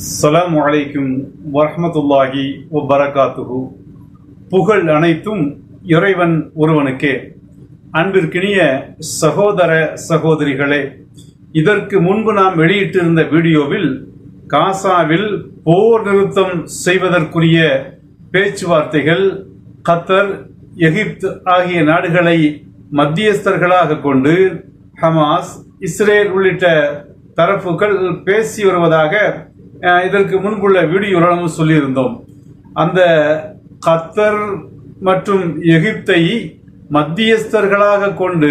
அஸ்ஸலாமு அலைக்கும் வரமத்துல்லாஹி வபரகாத்துஹு புகழ் அனைத்தும் இறைவன் ஒருவனுக்கே. அன்பிற்கினிய சகோதர சகோதரிகளே இதற்கு முன்பு நாம் வெளியிட்டிருந்த வீடியோவில் காசாவில் போர் நிறுத்தம் செய்வதற்குரிய பேச்சுவார்த்தைகள் கத்தர் எகிப்து ஆகிய நாடுகளை மத்தியஸ்தர்களாக கொண்டு ஹமாஸ் இஸ்ரேல் உள்ளிட்ட தரப்புகள் பேசி வருவதாக இதற்கு முன்புள்ள வீடியோவில் நம்ம சொல்லியிருந்தோம். அந்த கத்தர் மற்றும் எகிப்தை மத்தியஸ்தர்களாக கொண்டு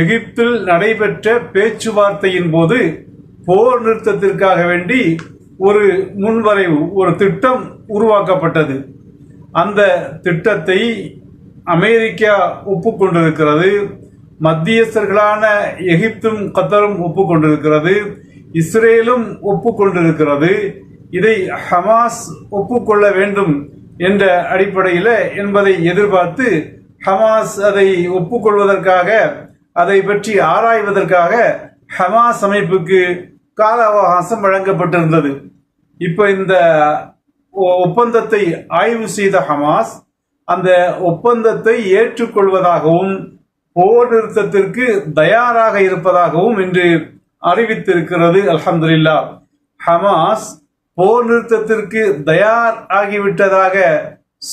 எகிப்தில் நடைபெற்ற பேச்சுவார்த்தையின் போது போர் நிறுத்தத்திற்காக வேண்டி ஒரு முன்வரைவு ஒரு திட்டம் உருவாக்கப்பட்டது. அந்த திட்டத்தை அமெரிக்கா ஒப்புக்கொண்டிருக்கிறது. மத்தியஸ்தர்களான எகிப்தும் கத்தரும் ஒப்புக்கொண்டிருக்கிறது. இஸ்ரேலும் ஒப்புக்கொண்டிருக்கிறது. இதை ஹமாஸ் ஒப்புக்கொள்ள வேண்டும் என்ற அடிப்படையில் என்பதை எதிர்பார்த்து ஹமாஸ் அதை ஒப்புக்கொள்வதற்காக அதை பற்றி ஆராய்வதற்காக ஹமாஸ் அமைப்புக்கு கால அவகாசம் வழங்கப்பட்டிருந்தது. இப்போ இந்த ஒ- ஒப்பந்தத்தை ஆய்வு செய்த ஹமாஸ் அந்த ஒப்பந்தத்தை ஏற்றுக்கொள்வதாகவும் போர் நிறுத்தத்திற்கு தயாராக இருப்பதாகவும் இன்று அறிவித்திருக்கிறது அலமதுல்லா ஹமாஸ் போர் நிறுத்தத்திற்கு தயார் ஆகிவிட்டதாக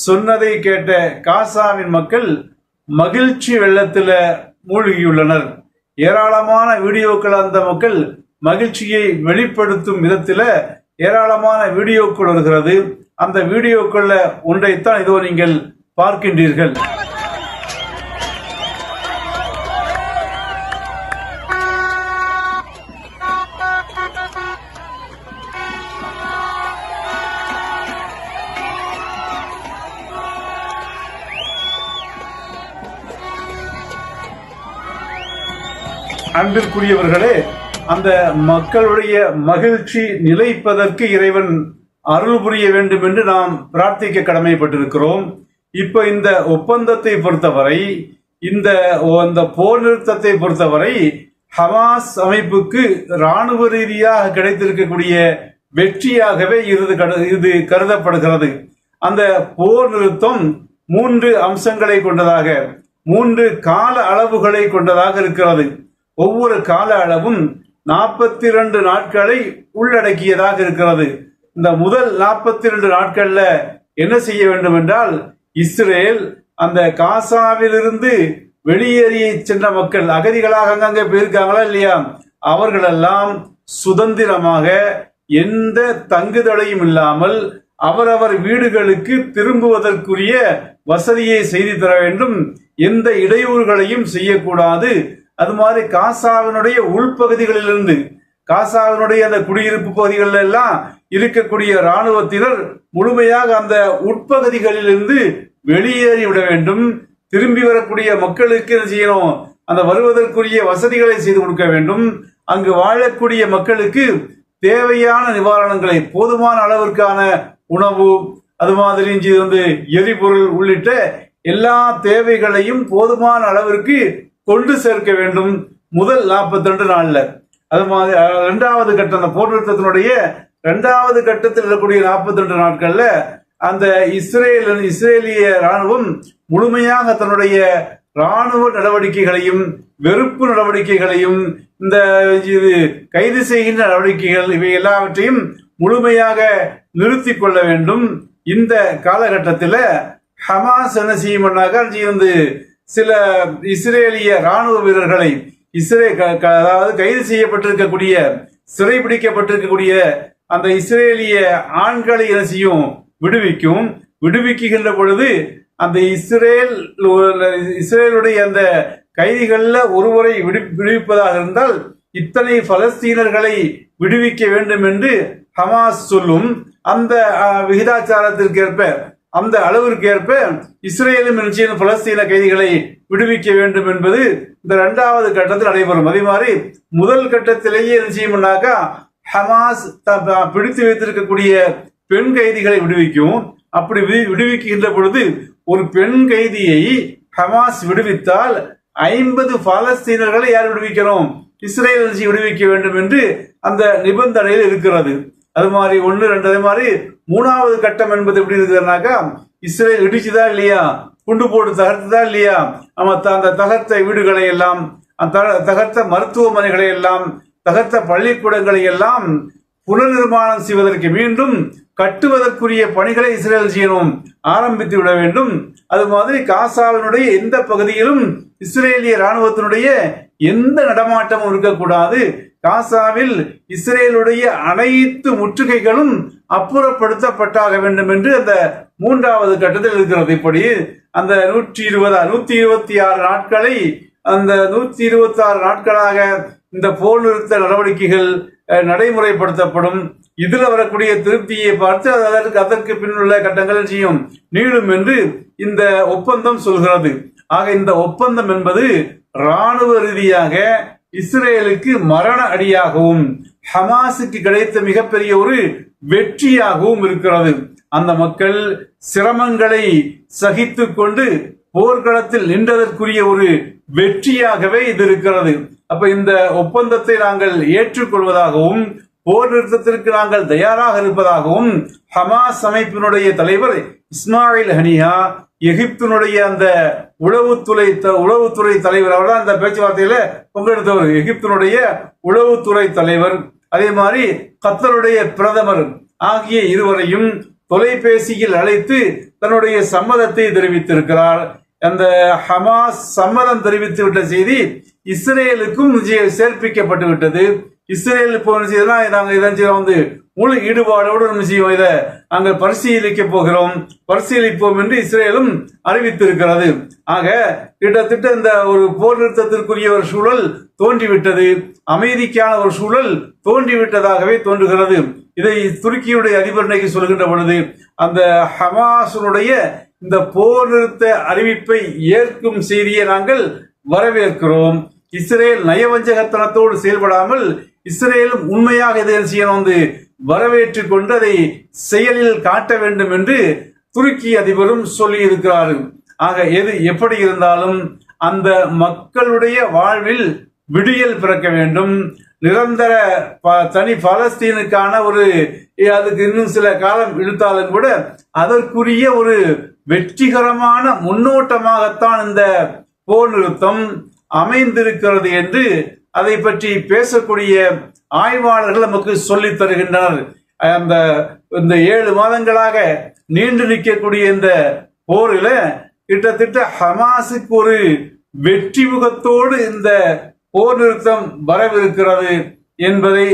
சொன்னதை கேட்ட காசாவின் மக்கள் மகிழ்ச்சி வெள்ளத்தில் மூழ்கியுள்ளனர். ஏராளமான வீடியோக்கள் அந்த மக்கள் மகிழ்ச்சியை வெளிப்படுத்தும் விதத்தில் ஏராளமான வீடியோக்கள் வருகிறது. அந்த வீடியோக்களில் ஒன்றைத்தான் இதோ நீங்கள் பார்க்கின்றீர்கள். அன்பிற்குரியவர்களே அந்த மக்களுடைய மகிழ்ச்சி நிலைப்பதற்கு இறைவன் அருள் புரிய வேண்டும் என்று நாம் பிரார்த்திக்க கடமைப்பட்டிருக்கிறோம். இப்ப இந்த ஒப்பந்தத்தை பொறுத்தவரை இந்த அந்த போர் நிறுத்தத்தை பொறுத்தவரை ஹமாஸ் அமைப்புக்கு ராணுவ ரீதியாக கிடைத்திருக்கக்கூடிய வெற்றியாகவே இது இது கருதப்படுகிறது. அந்த போர் நிறுத்தம் மூன்று அம்சங்களை கொண்டதாக மூன்று கால அளவுகளை கொண்டதாக இருக்கிறது. ஒவ்வொரு கால அளவும் நாற்பத்தி இரண்டு நாட்களை உள்ளடக்கியதாக இருக்கிறது. இந்த முதல் நாற்பத்தி இரண்டு நாட்கள்ல என்ன செய்ய வேண்டும் என்றால் இஸ்ரேல் அந்த காசாவிலிருந்து வெளியேறி சென்ற மக்கள் அகதிகளாக அங்கங்கே போயிருக்காங்களா இல்லையா? அவர்களெல்லாம் சுதந்திரமாக எந்த தங்குதடையும் இல்லாமல் அவரவர் வீடுகளுக்கு திரும்புவதற்குரிய வசதியை செய்து தர வேண்டும். எந்த இடையூறுகளையும் செய்யக்கூடாது. அது மாதிரி காசாவினுடைய உள்பகுதிகளிலிருந்து காசாவினுடைய அந்த குடியிருப்பு பகுதிகளில் எல்லாம் இருக்கக்கூடிய இராணுவத்தினர் முழுமையாக அந்த உட்பகுதிகளிலிருந்து வெளியேறி விட வேண்டும். திரும்பி வரக்கூடிய மக்களுக்கு என்ன செய்யணும்? அந்த வருவதற்குரிய வசதிகளை செய்து கொடுக்க வேண்டும். அங்கு வாழக்கூடிய மக்களுக்கு தேவையான நிவாரணங்களை போதுமான அளவிற்கான உணவு அது மாதிரி இது வந்து எரிபொருள் உள்ளிட்ட எல்லா தேவைகளையும் போதுமான அளவிற்கு கொண்டு சேர்க்க வேண்டும். முதல் 42 நாள்ல. அது மாதிரி ரெண்டாவது இரண்டாவது கட்டம் அந்த போர் நிறுத்தத்தினுடைய இரண்டாவது கட்டத்தில் இருக்கக்கூடிய 42 நாட்கள்ல அந்த இஸ்ரேல் இஸ்ரேலிய ராணுவம் முழுமையாக தன்னுடைய ராணுவ நடவடிக்கைகளையும் வெறுப்பு நடவடிக்கைகளையும் இந்த இது கைது செய்கின்ற நடவடிக்கைகள் இவை எல்லாவற்றையும் முழுமையாக நிறுத்தி கொள்ள வேண்டும். இந்த காலகட்டத்தில் ஹமாஸ் என்ன செய்யும் வந்து சில இஸ்ரேலிய ராணுவ வீரர்களை இஸ்ரே க- க- அதாவது கைது செய்யப்பட்டிருக்கக்கூடிய சிறைபிடிக்கப்பட்டிருக்கக்கூடிய அந்த இஸ்ரேலிய ஆண்களை இரசியும் விடுவிக்கும். விடுவிக்குகின்ற பொழுது அந்த இஸ்ரேல் இஸ்ரேலுடைய அந்த கைதிகள்ல ஒருவரை விடு விடுவிப்பதாக இருந்தால் இத்தனை பலஸ்தீனர்களை விடுவிக்க வேண்டும் என்று ஹமாஸ் சொல்லும். அந்த விகிதாச்சாரத்திற்கேற்ப அந்த அளவிற்கு ஏற்ப இஸ்ரேலும் நிச்சயம் பலஸ்தீன கைதிகளை விடுவிக்க வேண்டும் என்பது இந்த இரண்டாவது கட்டத்தில் நடைபெறும். அதே மாதிரி முதல் கட்டத்திலேயே என்ன ஹமாஸ் த- த- பிடித்து வைத்திருக்கக்கூடிய பெண் கைதிகளை விடுவிக்கும். அப்படி விடுவிக்கின்ற பொழுது ஒரு பெண் கைதியை ஹமாஸ் விடுவித்தால் ஐம்பது பாலஸ்தீனர்களை யார் விடுவிக்கிறோம் இஸ்ரேல் விடுவிக்க வேண்டும் என்று அந்த நிபந்தனையில் இருக்கிறது. அது மாதிரி ஒன்று ரெண்டு அதே மாதிரி மூணாவது கட்டம் என்பது எப்படி இருக்குதுனாக்கா இஸ்ரேல் இடிச்சுதா இல்லையா? குண்டு போட்டு தகர்த்துதா இல்லையா? நம்ம அந்த தகர்த்த வீடுகளை எல்லாம் அந்த தகர்த்த மருத்துவமனைகளை எல்லாம் தகர்த்த பள்ளிக்கூடங்களை எல்லாம் புனர்நிர்மாணம் செய்வதற்கு மீண்டும் கட்டுவதற்குரிய பணிகளை இஸ்ரேல் செய்யணும் ஆரம்பித்து விட வேண்டும். அது மாதிரி காசாவினுடைய எந்த பகுதியிலும் இஸ்ரேலிய ராணுவத்தினுடைய எந்த நடமாட்டமும் இருக்கக்கூடாது. காசாவில் இஸ்ரேலுடைய அனைத்து முற்றுகைகளும் அப்புறப்படுத்தப்பட்டாக வேண்டும் என்று அந்த மூன்றாவது கட்டத்தில் இருக்கிறது. இப்படி அந்த நூற்றி இருபது நூத்தி இருபத்தி ஆறு நாட்களை அந்த நூத்தி இருபத்தி ஆறு நாட்களாக இந்த போர் நிறுத்த நடவடிக்கைகள் நடைமுறைப்படுத்தப்படும். இதில் வரக்கூடிய திருப்தியை பார்த்து அது அதற்கு அதற்கு பின்னுள்ள கட்டங்கள் செய்யும் நீளும் என்று இந்த ஒப்பந்தம் சொல்கிறது. ஆக இந்த ஒப்பந்தம் என்பது இராணுவ ரீதியாக இஸ்ரேலுக்கு மரண அடியாகவும் ஹமாஸுக்கு கிடைத்த மிகப்பெரிய ஒரு வெற்றியாகவும் இருக்கிறது. அந்த மக்கள் சிரமங்களை சகித்து கொண்டு போர்க்களத்தில் நின்றதற்குரிய ஒரு வெற்றியாகவே இது இருக்கிறது. அப்ப இந்த ஒப்பந்தத்தை நாங்கள் ஏற்றுக்கொள்வதாகவும் போர் நிறுத்தத்திற்கு நாங்கள் தயாராக இருப்பதாகவும் ஹமாஸ் அமைப்பினுடைய தலைவர் இஸ்மாயில் ஹனியா எகிப்தினுடைய அந்த உளவுத்துறை த- உளவுத்துறை தலைவர் அவர் தான் அந்த பேச்சுவார்த்தையில பங்கெடுத்தவர். எகிப்தினுடைய உளவுத்துறை தலைவர் அதே மாதிரி கத்தருடைய பிரதமர் ஆகிய இருவரையும் தொலைபேசியில் அழைத்து தன்னுடைய சம்மதத்தை தெரிவித்திருக்கிறார். அந்த ஹமாஸ் சம்மதம் தெரிவித்து விட்ட செய்தி இஸ்ரேலுக்கும் சேர்ப்பிக்கப்பட்டு விட்டது இஸ்ரேல் போன செய்தெல்லாம் நாங்கள் இதன் செய்யறோம் வந்து முழு ஈடுபாடோடு நம்ம செய்வோம். இதை நாங்கள் பரிசீலிக்க போகிறோம். பரிசீலிப்போம் என்று இஸ்ரேலும் அறிவித்திருக்கிறது. ஆக கிட்டத்தட்ட இந்த ஒரு போர் நிறுத்தத்திற்குரிய ஒரு சூழல் தோன்றிவிட்டது. அமைதிக்கான ஒரு சூழல் தோன்றிவிட்டதாகவே தோன்றுகிறது. இதை துருக்கியுடைய அதிபர் இன்னைக்கு சொல்கின்ற பொழுது அந்த ஹமாசுடைய இந்த போர் நிறுத்த அறிவிப்பை ஏற்கும் செய்தியை நாங்கள் வரவேற்கிறோம். இஸ்ரேல் நயவஞ்சகத்தனத்தோடு செயல்படாமல் இஸ்ரேலும் உண்மையாக இதை செய்யணும் வந்து வரவேற்று கொண்டு அதை செயலில் காட்ட வேண்டும் என்று துருக்கி அதிபரும் சொல்லி இருக்கிறார்கள் ஆக எது எப்படி இருந்தாலும் அந்த மக்களுடைய வாழ்வில் விடியல் பிறக்க வேண்டும். நிரந்தர ப- தனி பலஸ்தீனுக்கான ஒரு அதுக்கு இன்னும் சில காலம் இழுத்தாலும் கூட அதற்குரிய ஒரு வெற்றிகரமான முன்னோட்டமாகத்தான் இந்த போர் நிறுத்தம். அமைந்திருக்கிறது என்று அதை பற்றி பேசக்கூடிய ஆய்வாளர்கள் நமக்கு சொல்லி தருகின்றனர். அந்த இந்த ஏழு மாதங்களாக நீண்டு நிற்கக்கூடிய இந்த போரில் கிட்டத்தட்ட ஹமாஸுக்கு ஒரு வெற்றி முகத்தோடு இந்த போர் நிறுத்தம் வரவிருக்கிறது என்பதை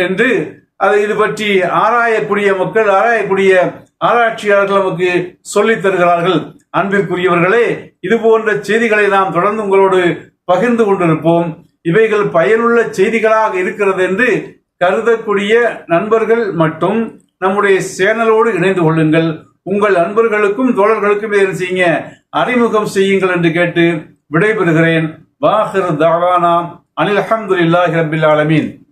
என்று அதை இது பற்றி ஆராயக்கூடிய மக்கள் ஆராயக்கூடிய ஆராய்ச்சியாளர்கள் நமக்கு சொல்லித் தருகிறார்கள். அன்பிற்குரியவர்களே இது போன்ற செய்திகளை நாம் தொடர்ந்து உங்களோடு பகிர்ந்து கொண்டிருப்போம். இவைகள் பயனுள்ள செய்திகளாக இருக்கிறது என்று கருதக்கூடிய நண்பர்கள் மட்டும் நம்முடைய சேனலோடு இணைந்து கொள்ளுங்கள். உங்கள் நண்பர்களுக்கும் தோழர்களுக்கும் இதை செய்யுங்க? அறிமுகம் செய்யுங்கள் என்று கேட்டு விடைபெறுகிறேன். வாஹிர் தாவானா. அனில் அஹமதுல்லாஹி ரபில் ஆலமீன்.